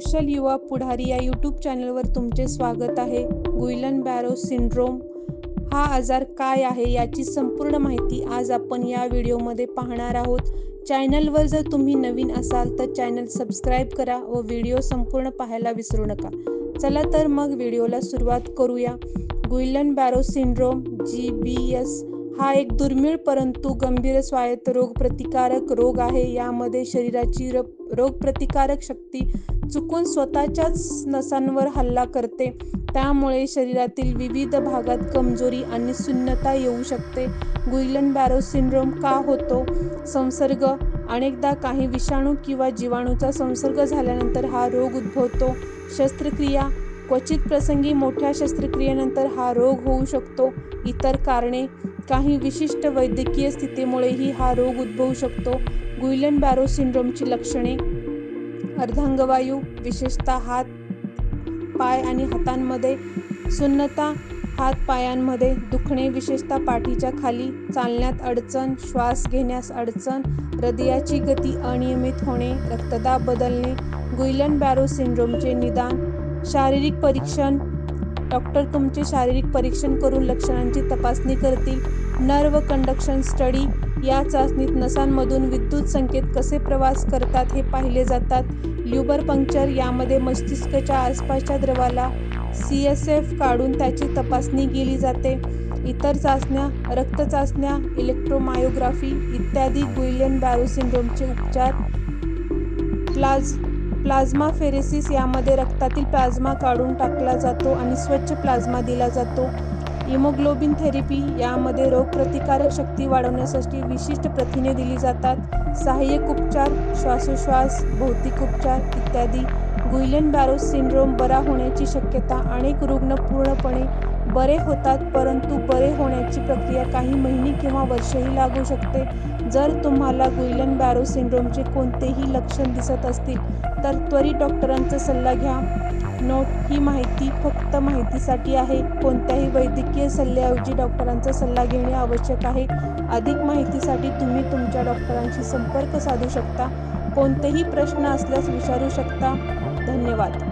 कुशल युवा पुढारी या यूट्यूब चॅनलवर तुमचे स्वागत आहे. गुइलन बॅरो सिंड्रोम हा आजार काय आहे याची संपूर्ण माहिती आज आपण या व्हिडिओमध्ये पाहणार आहोत. चॅनलवर जर तुम्ही नवीन असाल तर चॅनल सबस्क्राईब करा व व्हिडिओ संपूर्ण पाहायला विसरू नका. चला तर मग व्हिडिओला सुरुवात करूया. Guillain Barre syndrome G B S हा एक दुर्मिळ परंतु गंभीर स्वायत्त रोगप्रतिकारक रोग आहे. यामध्ये शरीराची रोग रोगप्रतिकारक शक्ती चुकून स्वतःच्याच नसांवर हल्ला करते. त्यामुळे शरीरातील विविध भागात कमजोरी आणि शून्यता येऊ शकते. गुइलन बॅरो सिंड्रोम का होतो? संसर्ग. अनेकदा काही विषाणू किंवा जीवाणूचा संसर्ग झाल्यानंतर हा रोग उद्भवतो. शस्त्रक्रिया. क्वचित प्रसंगी मोठ्या शस्त्रक्रियेनंतर हा रोग होऊ शकतो. इतर कारणे. काही विशिष्ट वैद्यकीय स्थितीमुळेही हा रोग उद्भवू शकतो. गुइलन बॅरो सिंड्रोमची लक्षणे. अर्धांगवायू विशेषतः हात पाय आणि हातांमध्ये सुन्नता हात पायांमध्ये दुखणे विशेषतः पाठीच्या खाली चालण्यात अडचण श्वास घेण्यास अडचण हृदयाची गती अनियमित होणे रक्तदाब बदलणे गुइलन बॅरो सिंड्रोमचे निदान शारीरिक परीक्षण. डॉक्टर तुमचे शारीरिक परीक्षण करून लक्षणांची तपासणी करतील. नर्व कंडक्शन स्टडी या चाचणीत नसांमधून विद्युत संकेत कसे प्रवास करतात हे पाहिले जातात. ल्युबर पंक्चर यामध्ये मस्तिष्काच्या आसपासच्या द्रवाला सी एस एफ काढून त्याची तपासणी केली जाते. इतर चाचण्या रक्त चाचण्या इलेक्ट्रोमायोग्राफी इत्यादी गुइलियन बॅरो सिंड्रोमचे उपचार. प्लाज प्लाझ्मा फेरेसिस यामध्ये रक्तातील प्लाझ्मा काढून टाकला जातो आणि स्वच्छ प्लाझ्मा दिला जातो. इमोग्लोबिन थेरपी यामध्ये रोगप्रतिकारक शक्ती वाढवण्यासाठी विशिष्ट प्रथिने दिली जातात. सहाय्यक उपचार श्वासोश्वास भौतिक उपचार इत्यादी. गुइलन बॅरो सिंड्रोम बरा होण्याची शक्यता अनेक रुग्ण पूर्णपणे बरे होतात परंतु बरे होण्याची प्रक्रिया काही महिने किंवा वर्षही लागू शकते. जर तुम्हाला गुइलन बॅरो सिंड्रोमचे कोणतेही लक्षण दिसत असतील तर त्वरित डॉक्टरांचा सल्ला घ्या. नोट ही माहिती फक्त माहितीसाठी आहे. कोणत्याही वैद्यकीय सल्ल्याऐवजी डॉक्टरांचा सल्ला घेणे आवश्यक आहे. अधिक माहितीसाठी तुम्ही तुमच्या डॉक्टरांशी संपर्क साधू शकता. कोणतेही प्रश्न असल्यास विचारू शकता. धन्यवाद.